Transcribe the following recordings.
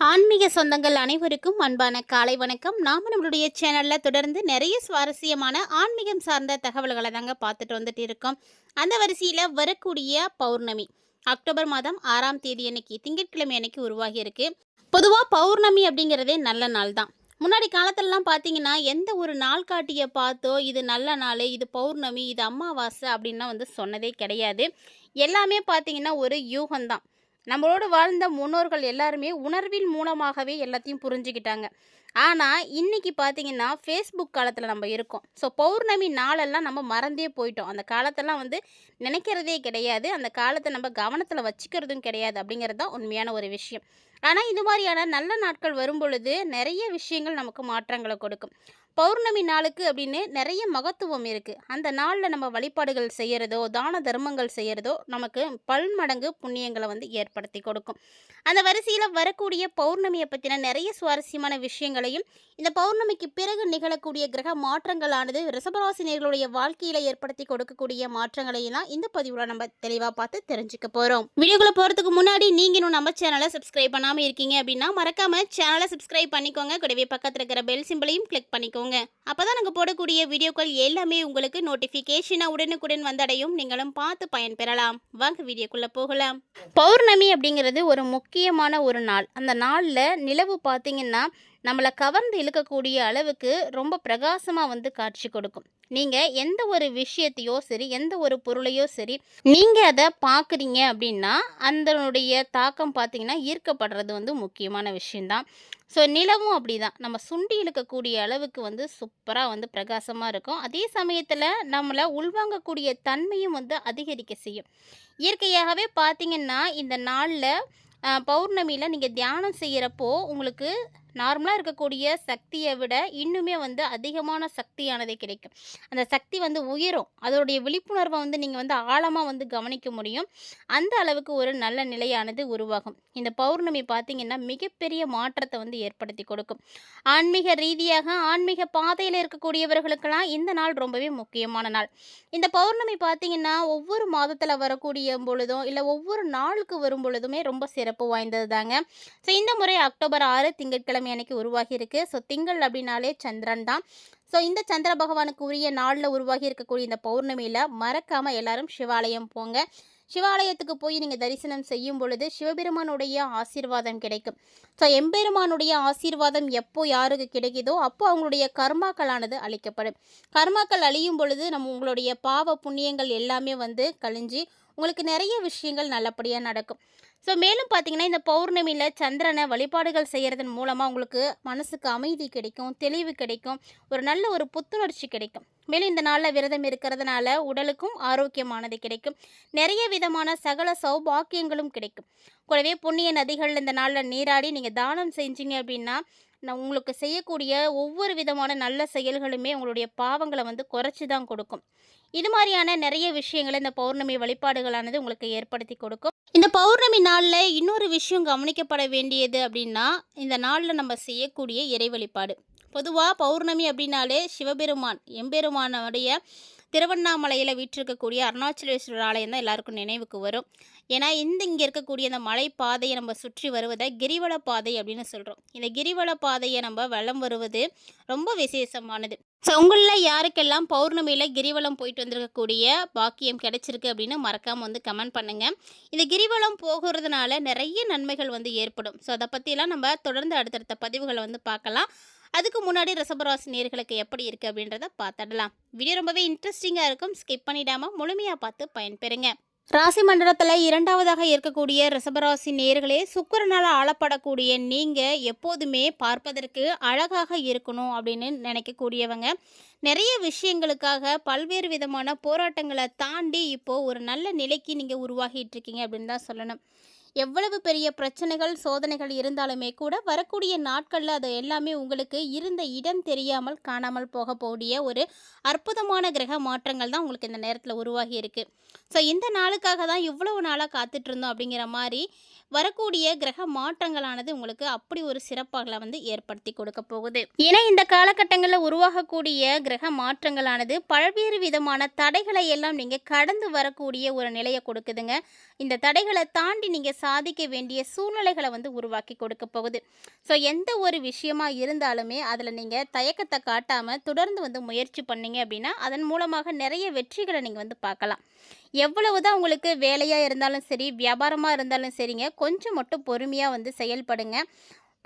ஆன்மீக சொந்தங்கள் அனைவருக்கும் அன்பான காலை வணக்கம். நாம நம்மளுடைய சேனலில் தொடர்ந்து நிறைய சுவாரஸ்யமான ஆன்மீகம் சார்ந்த தகவல்களை தாங்க பார்த்துட்டு வந்துட்டு இருக்கோம். அந்த வரிசையில் வரக்கூடிய பௌர்ணமி அக்டோபர் மாதம் ஆறாம் தேதி அன்னைக்கு திங்கட்கிழமை அன்னைக்கு உருவாகி இருக்கு. பொதுவாக பௌர்ணமி அப்படிங்கிறதே நல்ல நாள் தான். முன்னாடி காலத்திலலாம் பார்த்தீங்கன்னா எந்த ஒரு நாள் காட்டியை பார்த்தோ இது நல்ல நாள் இது பௌர்ணமி இது அமாவாசை அப்படின்லாம் வந்து சொன்னதே கிடையாது. எல்லாமே பார்த்தீங்கன்னா ஒரு யூகம்தான். நம்மளோடு வாழ்ந்த முன்னோர்கள் எல்லாருமே உணர்வின் மூலமாகவே எல்லாத்தையும் புரிஞ்சுக்கிட்டாங்க. ஆனால் இன்னைக்கு பார்த்தீங்கன்னா ஃபேஸ்புக் காலத்தில் நம்ம இருக்கோம். ஸோ பௌர்ணமி நாளெல்லாம் நம்ம மறந்தே போயிட்டோம். அந்த காலத்தெல்லாம் வந்து நினைக்கிறதே கிடையாது. அந்த காலத்தை நம்ம கவனத்தில் வச்சுக்கிறதும் கிடையாது அப்படிங்கிறது தான் உண்மையான ஒரு விஷயம். ஆனால் இது மாதிரியான நல்ல நாட்கள் வரும் பொழுது நிறைய விஷயங்கள் நமக்கு மாற்றங்களை கொடுக்கும். பௌர்ணமி நாளுக்கு அப்படின்னு நிறைய மகத்துவம் இருக்குது அந்த நாளில் நம்ம வழிபாடுகள் செய்கிறதோ தான தர்மங்கள் செய்கிறதோ நமக்கு பல்மடங்கு புண்ணியங்களை வந்து ஏற்படுத்தி கொடுக்கும். அந்த வரிசையில் வரக்கூடிய பௌர்ணமியை பற்றின நிறைய சுவாரஸ்யமான விஷயங்களையும் இந்த பௌர்ணமிக்கு பிறகு நிகழக்கூடிய கிரக மாற்றங்களானது ரிசபராசினியர்களுடைய வாழ்க்கையில் ஏற்படுத்தி கொடுக்கக்கூடிய மாற்றங்களையும் தான் இந்த பதிவில் நம்ம தெளிவாக பார்த்து தெரிஞ்சுக்க போகிறோம் வீடியோக்குள்ளே போகிறதுக்கு முன்னாடி நீங்கள் இன்னும் நம்ம சேனலை சப்ஸ்கிரைப் பண்ணாமல் இருக்கீங்க அப்படின்னா மறக்காமல் சேனலை சப்ஸ்கிரைப் பண்ணிக்கோங்க. கூடவே பக்கத்தில் இருக்கிற பெல் சிம்பிளையும் கிளிக் பண்ணிக்கோங்க. அப்போ தான் நாங்கள் போடக்கூடிய வீடியோக்கள் எல்லாமே உங்களுக்கு நோட்டிஃபிகேஷனாக உடனுக்குடன் வந்தடையும். நீங்களும் பார்த்து பயன்பெறலாம். வாங்க வீடியோக்குள்ளே போகலாம். பௌர்ணமி அப்படிங்கிறது ஒரு முக்கியமான ஒரு நாள். அந்த நாளில் நிலவு பார்த்தீங்கன்னா நம்மளை கவர்ந்து இழுக்கக்கூடிய அளவுக்கு ரொம்ப பிரகாசமாக வந்து காட்சி கொடுக்கும். நீங்கள் எந்த ஒரு விஷயத்தையோ சரி எந்த ஒரு பொருளையோ சரி நீங்கள் அதை பார்க்குறீங்க அப்படின்னா அதனுடைய தாக்கம் பார்த்தீங்கன்னா ஈர்க்கப்படுறது வந்து முக்கியமான விஷயந்தான் ஸோ நிலவும் அப்படி தான் நம்ம சுண்டி இழுக்கக்கூடிய அளவுக்கு வந்து சூப்பராக வந்து பிரகாசமாக இருக்கும். அதே சமயத்தில் நம்மளை உள்வாங்கக்கூடிய தன்மையும் வந்து அதிகரிக்க செய்யும். இயற்கையாகவே பார்த்தீங்கன்னா இந்த நாளில் பௌர்ணமியில் நீங்கள் தியானம் செய்கிறப்போ உங்களுக்கு நார்மலாக இருக்கக்கூடிய சக்தியை விட இன்னுமே வந்து அதிகமான சக்தியானது கிடைக்கும். அந்த சக்தி வந்து உயரும். அதோடைய விழிப்புணர்வை வந்து நீங்கள் வந்து ஆழமாக வந்து கவனிக்க முடியும். அந்த அளவுக்கு ஒரு நல்ல நிலையானது உருவாகும். இந்த பௌர்ணமி பார்த்திங்கன்னா மிகப்பெரிய மாற்றத்தை வந்து ஏற்படுத்தி கொடுக்கும். ஆன்மீக ரீதியாக ஆன்மீக பாதையில் இருக்கக்கூடியவர்களுக்கெல்லாம் இந்த நாள் ரொம்பவே முக்கியமான நாள். இந்த பௌர்ணமி பார்த்திங்கன்னா ஒவ்வொரு மாதத்தில் வரக்கூடிய பொழுதும் இல்லை ஒவ்வொரு நாளுக்கு வரும் பொழுதுமே ரொம்ப சிறப்பு வாய்ந்தது தாங்க ஸோ இந்த முறை அக்டோபர் ஆறு திங்கட்கிழமை அன்னைக்கு உருவாகியிருக்கு. ஸோ திங்கள் அப்படின்னாலே சந்திரன் தான். ஸோ இந்த சந்திர பகவானுக்கு உரிய நாளில் உருவாகி இருக்கக்கூடிய இந்த பௌர்ணமியில் மறக்காமல் எல்லாரும் சிவாலயம் போங்க. சிவாலயத்துக்கு போய் நீங்கள் தரிசனம் செய்யும் பொழுது சிவபெருமானுடைய ஆசீர்வாதம் கிடைக்கும். ஸோ எம்பெருமானுடைய ஆசீர்வாதம் எப்போ யாருக்கு கிடைக்குதோ அப்போ அவங்களுடைய கர்மாக்களானது அழிக்கப்படும் கர்மாக்கள் அழியும் பொழுது நம்ம உங்களுடைய பாவ புண்ணியங்கள் எல்லாமே வந்து கழிஞ்சு உங்களுக்கு நிறைய விஷயங்கள் நல்லபடியாக நடக்கும். ஸோ மேலும் பார்த்தீங்கன்னா இந்த பௌர்ணமியில் சந்திரனை வழிபாடுகள் செய்கிறதன் மூலமாக உங்களுக்கு மனசுக்கு அமைதி கிடைக்கும் தெளிவு கிடைக்கும் ஒரு நல்ல ஒரு புத்துணர்ச்சி கிடைக்கும். மேலும் இந்த நாளில் விரதம் இருக்கிறதுனால உடலுக்கும் ஆரோக்கியமானது கிடைக்கும். நிறைய விதமான சகல சௌபாக்கியங்களும் கிடைக்கும். கூடவே புண்ணிய நதிகள் இந்த நாளில் நீராடி நீங்கள் தானம் செஞ்சீங்க அப்படின்னா நான் உங்களுக்கு செய்யக்கூடிய ஒவ்வொரு விதமான நல்ல செயல்களுமே உங்களுடைய பாவங்களை வந்து குறைச்சி தான் கொடுக்கும். இது மாதிரியான நிறைய விஷயங்களை இந்த பௌர்ணமி வழிபாடுகளானது உங்களுக்கு ஏற்படுத்தி கொடுக்கும். இந்த பௌர்ணமி நாளில் இன்னொரு விஷயம் கவனிக்கப்பட வேண்டியது அப்படின்னா இந்த நாளில் நம்ம செய்யக்கூடிய இறை வழிபாடு. பொதுவாக பௌர்ணமி அப்படின்னாலே சிவபெருமான் எம்பெருமானுடைய திருவண்ணாமலையில் வீற்றிருக்கக்கூடிய அருணாச்சலேஸ்வரர் ஆலயம் தான் எல்லாருக்கும் நினைவுக்கு வரும். ஏன்னா இந்த இங்கே இருக்கக்கூடிய இந்த மலை பாதையை நம்ம சுற்றி வருவதை கிரிவல பாதை அப்படின்னு சொல்கிறோம் இந்த கிரிவல பாதையை நம்ம வலம் வருவது ரொம்ப விசேஷமானது. ஸோ உங்களில் யாருக்கெல்லாம் பௌர்ணமியில் கிரிவலம் போயிட்டு வந்திருக்கக்கூடிய பாக்கியம் கிடைச்சிருக்கு அப்படின்னு மறக்காமல் வந்து கமெண்ட் பண்ணுங்கள் இந்த கிரிவலம் போகிறதுனால நிறைய நன்மைகள் வந்து ஏற்படும். ஸோ அதை பற்றிலாம் நம்ம தொடர்ந்து அடுத்தடுத்த பதிவுகளை வந்து பார்க்கலாம். அதுக்கு முன்னாடி ரசபராசி நேர்களுக்கு எப்படி இருக்குது அப்படின்றத பார்த்துடலாம். வீடியோ ரொம்பவே இன்ட்ரெஸ்டிங்காக இருக்கும். ஸ்கிப் பண்ணிடாமல் முழுமையாக பார்த்து பயன்பெறுங்க. ராசி மண்டலத்தில் இரண்டாவதாக இருக்கக்கூடிய ரிசபராசி நேர்களே சுக்கரனால் ஆளப்படக்கூடிய நீங்கள் எப்போதுமே பார்ப்பதற்கு அழகாக இருக்கணும் அப்படின்னு நினைக்கக்கூடியவங்க. நிறைய விஷயங்களுக்காக பல்வேறு விதமான போராட்டங்களை தாண்டி இப்போது ஒரு நல்ல நிலைக்கு நீங்கள் உருவாகிட்டு இருக்கீங்க அப்படின்னு தான் சொல்லணும். எவ்வளவு பெரிய பிரச்சனைகள் சோதனைகள் இருந்தாலுமே கூட வரக்கூடிய நாட்களில் அது எல்லாமே உங்களுக்கு இருந்த இடம் தெரியாமல் காணாமல் போகக்கூடிய ஒரு அற்புதமான கிரக மாற்றங்கள் தான் உங்களுக்கு இந்த நேரத்தில் உருவாகி இருக்குது ஸோ இந்த நாளுக்காக தான் இவ்வளவு நாளாக காத்துட்டு இருந்தோம் அப்படிங்கிற மாதிரி வரக்கூடிய கிரக மாற்றங்களானது உங்களுக்கு அப்படி ஒரு சிறப்பாக வந்து ஏற்படுத்தி கொடுக்க போகுது. ஏன்னா இந்த காலகட்டங்களில் உருவாகக்கூடிய கிரக மாற்றங்களானது பல்வேறு விதமான தடைகளை எல்லாம் நீங்கள் கடந்து வரக்கூடிய ஒரு நிலையை கொடுக்குதுங்க. இந்த தடைகளை தாண்டி நீங்கள் சாதிக்க வேண்டிய சூழ்நிலைகளை வந்து உருவாக்கி கொடுக்க போகுது. ஸோ எந்த ஒரு விஷயமா இருந்தாலுமே அதில் நீங்கள் தயக்கத்தை காட்டாமல் தொடர்ந்து வந்து முயற்சி பண்ணீங்க அப்படின்னா அதன் மூலமாக நிறைய வெற்றிகளை நீங்கள் வந்து பார்க்கலாம். எவ்வளவு தான் உங்களுக்கு வேலையாக இருந்தாலும் சரி வியாபாரமாக இருந்தாலும் சரிங்க கொஞ்சம் மட்டும் பொறுமையாக வந்து செயல்படுங்க.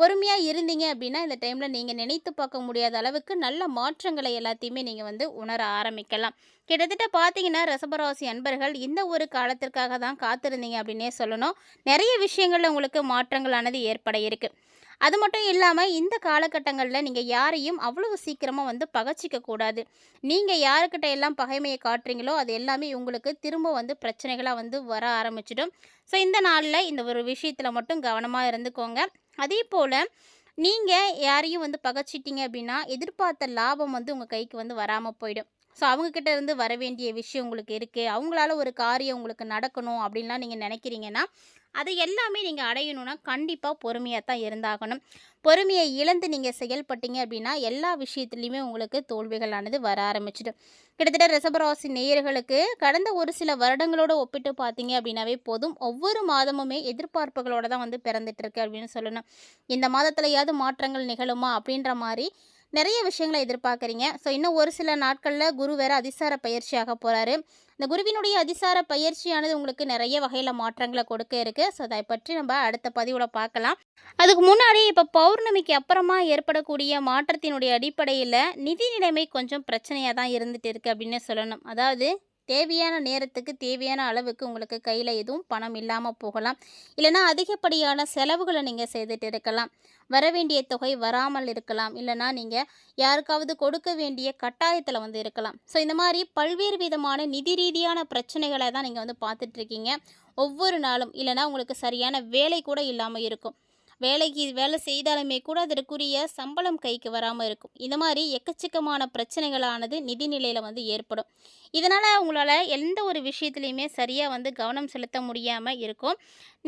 பொறுமையாக இருந்தீங்க அப்படின்னா இந்த டைமில் நீங்கள் நினைத்து பார்க்க முடியாத அளவுக்கு நல்ல மாற்றங்களை எல்லாத்தையுமே நீங்கள் வந்து உணர ஆரம்பிக்கலாம். கிட்டத்தட்ட பார்த்தீங்கன்னா ரசபராசி அன்பர்கள் இந்த ஒரு காலத்திற்காக தான் காத்திருந்தீங்க அப்படின்னே சொல்லணும். நிறைய விஷயங்களில் உங்களுக்கு மாற்றங்களானது ஏற்பட இருக்குது அது மட்டும் இல்லாமல் இந்த காலகட்டங்களில் நீங்கள் யாரையும் அவ்வளவு சீக்கிரமாக வந்து பகச்சிக்க கூடாது. நீங்கள் யாருக்கிட்ட எல்லாம் பகைமையை காட்டுறீங்களோ அது எல்லாமே உங்களுக்கு திரும்ப வந்து பிரச்சனைகளாக வந்து வர ஆரம்பிச்சிடும். ஸோ இந்த நாளில் இந்த ஒரு விஷயத்தில் மட்டும் கவனமாக இருந்துக்கோங்க. அதே போல் நீங்கள் யாரையும் வந்து பகச்சிட்டிங்க அப்படின்னா எதிர்பார்த்த லாபம் வந்து உங்கள் கைக்கு வந்து வராமல் போயிடும். ஸோ அவங்கக்கிட்ட இருந்து வர வேண்டிய விஷயம் உங்களுக்கு இருக்குது அவங்களால ஒரு காரியம் உங்களுக்கு நடக்கணும் அப்படின்லாம் நீங்கள் நினைக்கிறீங்கன்னா அது எல்லாமே நீங்கள் அடையணும்னா கண்டிப்பாக பொறுமையாக தான் இருந்தாகணும். பொறுமையை இழந்து நீங்கள் செயல்பட்டீங்க அப்படின்னா எல்லா விஷயத்துலையுமே உங்களுக்கு தோல்விகளானது வர ஆரம்பிச்சிடும். கிட்டத்தட்ட ரிசபராசி நேயர்களுக்கு கடந்த ஒரு சில வருடங்களோட ஒப்பிட்டு பார்த்தீங்க அப்படின்னாவே போதும். ஒவ்வொரு மாதமுமே எதிர்பார்ப்புகளோட தான் வந்து பிறந்துட்டு இருக்கு அப்படின்னு சொல்லணும். இந்த மாதத்துலையாவது மாற்றங்கள் நிகழுமா அப்படின்ற மாதிரி நிறைய விஷயங்களை எதிர்பார்க்குறீங்க. ஸோ இன்னும் ஒரு சில நாட்களில் குரு வேற அதிசார பயிற்சியாக போகிறாரு இந்த குருவினுடைய அதிசார பயிற்சியானது உங்களுக்கு நிறைய வகையில் மாற்றங்களை கொடுக்க இருக்குது ஸோ அதை பற்றி நம்ம அடுத்த பதிவில் பார்க்கலாம். அதுக்கு முன்னாடி இப்போ பௌர்ணமிக்கு அப்புறமா ஏற்படக்கூடிய மாற்றத்தினுடைய அடிப்படையில் நிதி நிலைமை கொஞ்சம் பிரச்சனையாக தான் இருந்துகிட்டு இருக்குது அப்படின்னு சொல்லணும். அதாவது தேவையான நேரத்துக்கு தேவையான அளவுக்கு உங்களுக்கு கையில் எதுவும் பணம் இல்லாமல் போகலாம். இல்லைனா அதிகப்படியான செலவுகளை நீங்கள் செய்துட்டு இருக்கலாம். வர வேண்டிய தொகை வராமல் இருக்கலாம். இல்லைனா நீங்கள் யாருக்காவது கொடுக்க வேண்டிய கட்டாயத்தில் வந்து இருக்கலாம். ஸோ இந்த மாதிரி பல்வேறு விதமான நிதி ரீதியான பிரச்சனைகளை தான் நீங்கள் வந்து பார்த்துட்ருக்கீங்க ஒவ்வொரு நாளும். இல்லைனா உங்களுக்கு சரியான வேலை கூட இல்லாமல் இருக்கும். வேலைக்கு வேலை செய்தாலுமே கூட அதற்குரிய சம்பளம் கைக்கு வராமல் இருக்கும். இந்த மாதிரி எக்கச்சக்கமான பிரச்சனைகளானது நிதிநிலையில் வந்து ஏற்படும். இதனால் அவங்களால எந்த ஒரு விஷயத்துலையுமே சரியாக வந்து கவனம் செலுத்த முடியாமல் இருக்கும்.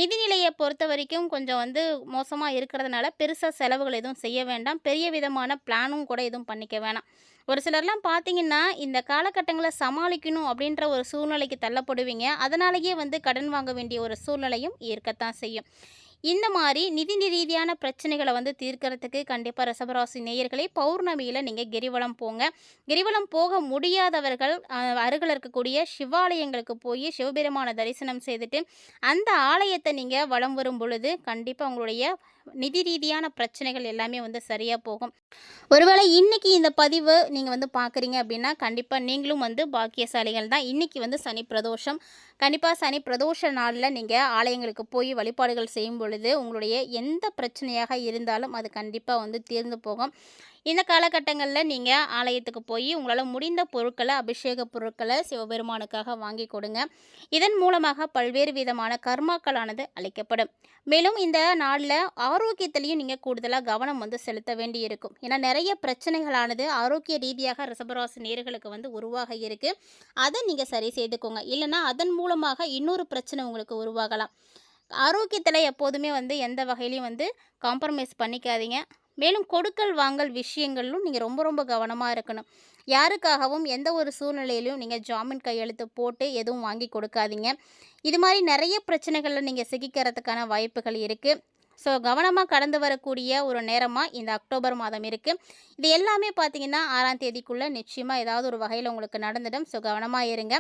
நிதிநிலையை பொறுத்த வரைக்கும் கொஞ்சம் வந்து மோசமாக இருக்கிறதுனால பெருசாக செலவுகள் எதுவும் செய்ய வேண்டாம். பெரிய விதமான பிளானும் கூட எதுவும் பண்ணிக்க வேணாம். ஒரு சிலர்லாம் பார்த்தீங்கன்னா இந்த காலகட்டங்களை சமாளிக்கணும் அப்படின்ற ஒரு சூழ்நிலைக்கு தள்ளப்படுவீங்க. அதனாலேயே வந்து கடன் வாங்க வேண்டிய ஒரு சூழ்நிலையும் இருக்கத்தான் செய்யும். இந்த மாதிரி நிதி ரீதியான பிரச்சனைகளை வந்து தீர்க்கறதுக்கு கண்டிப்பாக ரிசபராசி நேயர்களை பௌர்ணமியில் நீங்கள் கிரிவலம் போங்க. கிரிவலம் போக முடியாதவர்கள் அருகில் இருக்கக்கூடிய சிவாலயங்களுக்கு போய் சிவபெருமான தரிசனம் செய்துட்டு அந்த ஆலயத்தை நீங்கள் வலம் வரும் பொழுது கண்டிப்பாக உங்களுடைய நிதி ரீதியான பிரச்சனைகள் எல்லாமே வந்து சரியாக போகும். ஒருவேளை இன்றைக்கி இந்த பதிவு நீங்கள் வந்து பார்க்குறீங்க அப்படின்னா கண்டிப்பாக நீங்களும் வந்து பாக்கியசாலிகள் தான். இன்னைக்கு வந்து சனி பிரதோஷம். கண்டிப்பாக சனி பிரதோஷ நாளில் நீங்கள் ஆலயங்களுக்கு போய் வழிபாடுகள் செய்யும் பொழுது உங்களுடைய எந்த பிரச்சனையாக இருந்தாலும் அது கண்டிப்பாக வந்து தீர்ந்து போகும். இந்த காலகட்டங்களில் நீங்கள் ஆலயத்துக்கு போய் உங்களால் முடிந்த பொருட்களை அபிஷேக பொருட்களை சிவபெருமானுக்காக வாங்கி கொடுங்க. இதன் மூலமாக பல்வேறு விதமான கர்மாக்களானது அளிக்கப்படும். மேலும் இந்த நாளில் ஆரோக்கியத்திலையும் நீங்கள் கூடுதலாக கவனம் வந்து செலுத்த வேண்டி இருக்கும் ஏன்னா நிறைய பிரச்சனைகளானது ஆரோக்கிய ரீதியாக ரிசபராசி நேர்களுக்கு வந்து உருவாக இருக்குது அதை நீங்கள் சரி செய்துக்கோங்க. இல்லைன்னா அதன் மூலமாக இன்னொரு பிரச்சனை உங்களுக்கு உருவாகலாம். ஆரோக்கியத்தில் எப்போதுமே வந்து எந்த வகையிலையும் வந்து காம்ப்ரமைஸ் பண்ணிக்காதீங்க. மேலும் கொடுக்கல் வாங்கல் விஷயங்களிலும் நீங்கள் ரொம்ப ரொம்ப கவனமாக இருக்கணும். யாருக்காகவும் எந்த ஒரு சூழ்நிலையிலையும் நீங்கள் ஜாமீன் கையெழுத்து போட்டு எதுவும் வாங்கி கொடுக்காதீங்க. இது மாதிரி நிறைய பிரச்சனைகளில் நீங்கள் சிக்கிக்கிறதுக்கான வாய்ப்புகள் இருக்குது ஸோ கவனமாக கடந்து வரக்கூடிய ஒரு நேரமாக இந்த அக்டோபர் மாதம் இருக்குது இது எல்லாமே பார்த்தீங்கன்னா ஆறாம் தேதிக்குள்ளே நிச்சயமாக ஏதாவது ஒரு வகையில் உங்களுக்கு நடந்துடும். ஸோ கவனமாக இருங்க.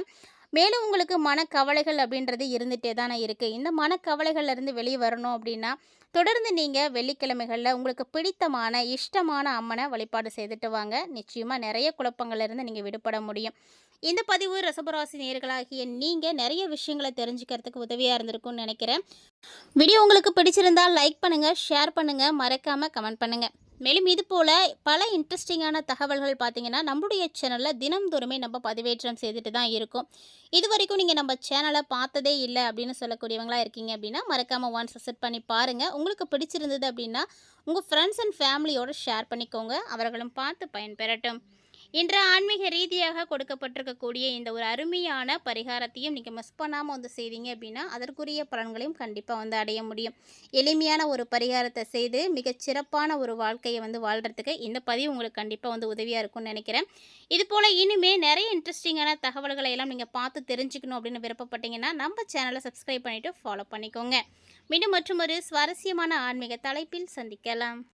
மேலும் உங்களுக்கு மனக்கவலைகள் அப்படின்றது இருந்துகிட்டே தானே இருக்குது இந்த மனக்கவலைகள்லேருந்து வெளியே வரணும் அப்படின்னா தொடர்ந்து நீங்கள் வெள்ளிக்கிழமைகளில் உங்களுக்கு பிடித்தமான இஷ்டமான அம்மனை வழிபாடு செய்துட்டு வாங்க. நிச்சயமாக நிறைய குழப்பங்கள்லேருந்து நீங்கள் விடுபட முடியும். இந்த பதிவு ரசபராசி நேர்களாகிய நீங்கள் நிறைய விஷயங்களை தெரிஞ்சுக்கிறதுக்கு உதவியாக இருந்திருக்கும்னு நினைக்கிறேன். வீடியோ உங்களுக்கு பிடிச்சிருந்தால் லைக் பண்ணுங்கள் ஷேர் பண்ணுங்கள் மறக்காமல் கமெண்ட் பண்ணுங்கள் மேலும் இது போல் பல இன்ட்ரெஸ்டிங்கான தகவல்கள் பார்த்தீங்கன்னா நம்மளுடைய சேனலில் தினம்தோறுமே நம்ம பதிவேற்றம் செய்துட்டு தான் இருக்கோம். இது வரைக்கும் நீங்கள் நம்ம சேனலை பார்த்ததே இல்லை அப்படின்னு சொல்லக்கூடியவங்களாக இருக்கீங்க அப்படின்னா மறக்காமல் ஒன்ஸ் செட் பண்ணி பாருங்கள் உங்களுக்கு பிடிச்சிருந்தது அப்படின்னா உங்கள் ஃப்ரெண்ட்ஸ் அண்ட் ஃபேமிலியோடு ஷேர் பண்ணிக்கோங்க. அவர்களும் பார்த்து பயன்பெறட்டும். இன்று ஆன்மீக ரீதியாக கொடுக்கப்பட்டிருக்கக்கூடிய இந்த ஒரு அருமையான பரிகாரத்தையும் நீங்கள் மிஸ் பண்ணாமல் வந்து செய்தீங்க அப்படின்னா அதற்குரிய பலன்களையும் கண்டிப்பாக வந்து அடைய முடியும். எளிமையான ஒரு பரிகாரத்தை செய்து மிகச் சிறப்பான ஒரு வாழ்க்கையை வந்து வாழ்கிறதுக்கு இந்த பதிவு உங்களுக்கு கண்டிப்பாக வந்து உதவியாக இருக்கும்னு நினைக்கிறேன். இது போல் இனிமே நிறைய இன்ட்ரெஸ்டிங்கான தகவல்களை எல்லாம் நீங்கள் பார்த்து தெரிஞ்சுக்கணும் அப்படின்னு விருப்பப்பட்டீங்கன்னா நம்ம சேனலை சப்ஸ்கிரைப் பண்ணிவிட்டு ஃபாலோ பண்ணிக்கோங்க. மீண்டும் மற்றும் ஒரு சுவாரஸ்யமான ஆன்மீக தலைப்பில் சந்திக்கலாம்.